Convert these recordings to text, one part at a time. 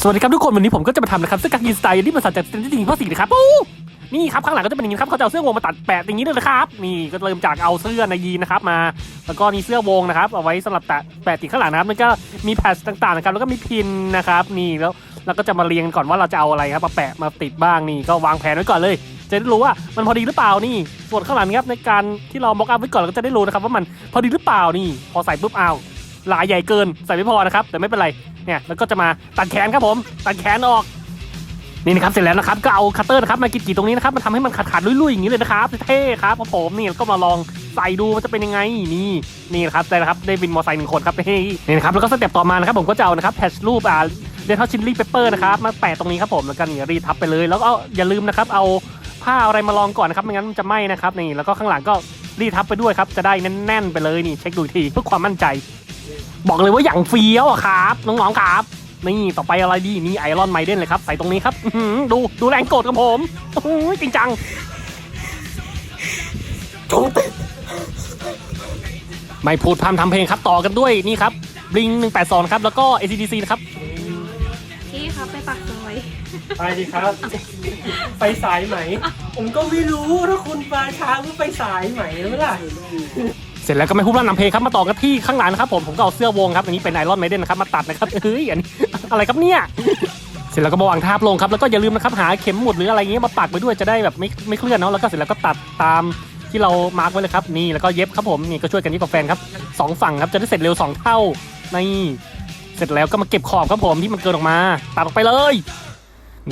สวัสดีครับทุกคนวันนี้ผมก็จะมาทำนะครับเสื้อกางเกงสไตล์ที่มันสัตว์จากเซนติทีข้อสี่นะครับปุ๊นี่ครับข้างหลังก็จะเป็นอย่างนี้ครับเขาจะเอาเสื้อวงมาตัดแปะอย่างนี้เลยนะครับนี่ก็เริ่มจากเอาเสื้อในยีนนะครับมา แล้วก็มีเสื้อวงนะครับเอาไว้สำหรับแตะแปะติดข้างหลังนะครับมันก็มีแพทต่างๆนะครับแล้วก็มีพินนะครับนี่แล้วเราก็จะมาเรียงก่อนว่าเราจะเอาอะไรครับมาแปะมาติดบ้างนี่ก็วางแผนไว้ก่อนเลย จะได้รู้ว่ามันพอดีหรือเปล่านี่ส่วนข้างหลังครับในการที่เราม็อกอัพไว้ก่อนเราก็จะได้รู้นะครับว่ามันพอดีหรือเปล่านี่ พอใส่ปุ๊บอ้า ลายใหญ่เกินใส่ไม่พอนะครับ แต่ไม่เป็นไรเนี่ยแล้วก็จะมาตัดแขนครับผม ตัดแขนออกนี่นะครับเสร็จแล้วนะครับก็เอาคัตเตอร์นะครับมากรีดตรงนี้นะครับมันทำให้มันขาดๆลุยๆอย่างนี้เลยนะครับเท่ครับผมนี่แล้วก็มาลองใส่ดูมันจะเป็นยังไงนี่นี่นะครับได้แล้วครับได้วินมอเตอร์ไซค์หนึ่งคนครับเฮ้ยนี่นะครับแล้วก็สเต็ปต่อมานะครับผมก็จะเอานะครับแพชรูปอ่าเดนทัชชินลี่เปเปอร์นะครับมาแปะตรงนี้ครับผมแล้วก็นี่รีทับไปเลย แล้วก็อย่าลืมนะครับเอาผ้าอะไรมาลองก่อนนะครับไม่งั้นมันจะไหม้นะครับนี่แล้วก็ข้างหลังก็รีทับไปด้วยครับจะได้แน่นๆไปเลยนี่เช็คดูทีเพื่อความมั่นใจ บอกเลยว่าอย่างเฟี้ยวอะครับน้องๆครับนี่ต่อไปอะไรดีนี่ไอรอนไมเดนเลยครับใส่ตรงนี้ครับอื้อหือดูดูแรงกดของผมโอ้โหจริงจังจงติดไม่พูดพร่ำทำเพลงครับต่อกันด้วยนี่ครับบลิง182ครับ แล้วก็ ACDC นะครับพี่ครับไปปากซอยไปดิครับ ไปสายไหม ผมก็ไม่รู้ถ้าคุณมาช้าก็ไปสายไหมแล้วล่ะ เสร็จแล้วก็ไม่พูดพร่ำทำเพลงครับมาต่อกันที่ข้างหลังนะครับผมผมก็เอาเสื้อวงครับอันนี้เป็นไอรอนไมเดนนะครับมาตัดนะครับเฮ้ยอันนี้อะไรครับเนี่ยเสร็จแล้วก็มาวางทาบลงครับแล้วก็อย่าลืมนะครับหาเข็มหมุดหรืออะไรเงี้ยมาปักไปด้วยจะได้แบบไม่ไม่เคลื่อนเนาะแล้วก็เสร็จแล้วก็ตัดตามที่เรามาร์กไว้เลยครับนี่แล้วก็เย็บครับผมนี่ก็ช่วยกันนี่กับแฟนครับสองฝั่งครับจะได้เสร็จเร็วสองเท่านี่เสร็จแล้วก็มาเก็บขอบครับผมที่มันเกินออกมาตัดออกไปเลย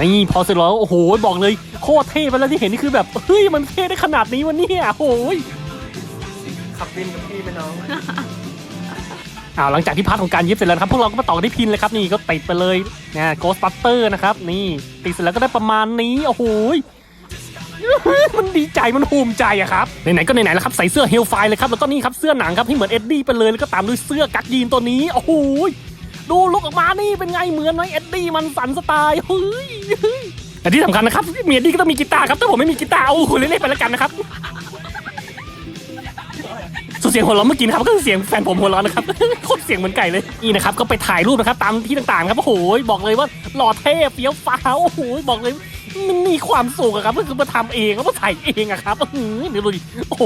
นี่พอเสร็จแล้วโอ้โหบอกเลยโคตรเท่ไปแล้วที่เห็นนี่คือแบบเฮ้ยมันเท่ได้ขนาดนี้วันนี้อะโอ้ย ขับบินกับพี่ไหมน้องอ้าวหลังจากที่พาร์ทของการเย็บเสร็จแล้วนะครับพวกเราก็มาต่อที่พินเลยครับนี่ก็ติดไปเลยเนี่ยโกสปัตเตอร์นะครับนี่ติดเสร็จแล้วก็ได้ประมาณนี้โอ้โหยมันดีใจมันภูมิใจอะครับไหนๆก็ไหนๆแล้วครับใส่เสื้อเฮลไฟเลยครับแล้วก็นี่ครับเสื้อหนังครับที่เหมือนเอ็ดดี้ไปเลยแล้วก็ตามด้วยเสื้อกั๊กยีนตัวนี้โอ้โหยดูลุกออกมานี่เป็นไงเหมือนไหมเอ็ดดี้มันสันสไตล์เฮ้ยแต่ที่สำคัญนะครับเมียดี้ก็ต้องมีกีตาร์ครับถ้าผมไม่มีกีตาร์โอ้โหเล่นๆไปแล้วกันนะครับ ส่วนเสียงหัวเราะเมื่อกี้นะครับก็คือเสียงแฟนผมหัวเราะนะครับโคตรเสียงเหมือนไก่เลยนี่นะครับก็ไปถ่ายรูปนะครับตามที่ต่างๆครับโอ้โหบอกเลยว่าหล่อเท่เฟี้ยวฟ้าวโอ้โหบอกเลยมันมีความสุขอะครับก็คือมาทำเองแล้วมาถ่ายเองอะครับอื้อหือเดี๋ยวดูดิโอ้โห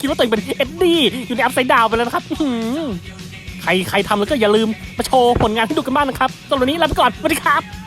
คิดว่าตัวเองเป็นเอ็ดดี้อยู่ในอัพไซด์ดาวไปแล้วนะครับอือใครใครทำแล้วก็อย่าลืมมาโชว์ผลงานให้ดูกันบ้างนะครับตอนนี้ลาไปก่อนสวัสดีครับ